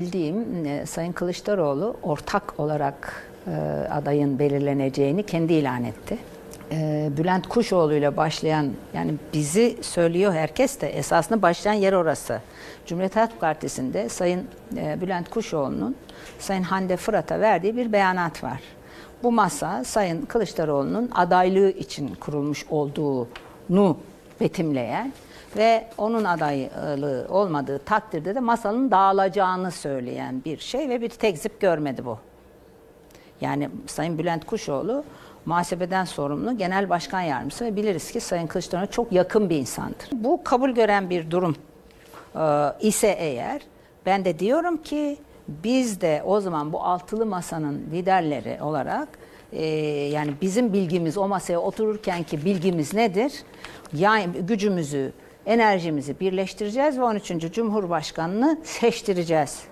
Bildiğim e, Sayın Kılıçdaroğlu ortak olarak e, adayın belirleneceğini kendi ilan etti. E, Bülent Kuşoğlu ile başlayan yani bizi söylüyor herkes de esasında başlayan yer orası. Cumhuriyet Halk Partisi'nde Sayın Bülent Kuşoğlu'nun Sayın Hande Fırat'a verdiği bir beyanat var. Bu masa Sayın Kılıçdaroğlu'nun adaylığı için kurulmuş olduğunu betimleyen ve onun adaylığı olmadığı takdirde de masanın dağılacağını söyleyen bir şey ve bir tekzip görmedi bu. Yani Sayın Bülent Kuşoğlu muhasebeden sorumlu genel başkan yardımcısı ve biliriz ki Sayın Kılıçdaroğlu'na çok yakın bir insandır. Bu kabul gören bir durum e, ise eğer ben de diyorum ki biz de o zaman bu altılı masanın liderleri olarak e, yani bizim bilgimiz o masaya otururken ki bilgimiz nedir? Yani gücümüzü, enerjimizi birleştireceğiz ve 13. Cumhurbaşkanını seçtireceğiz.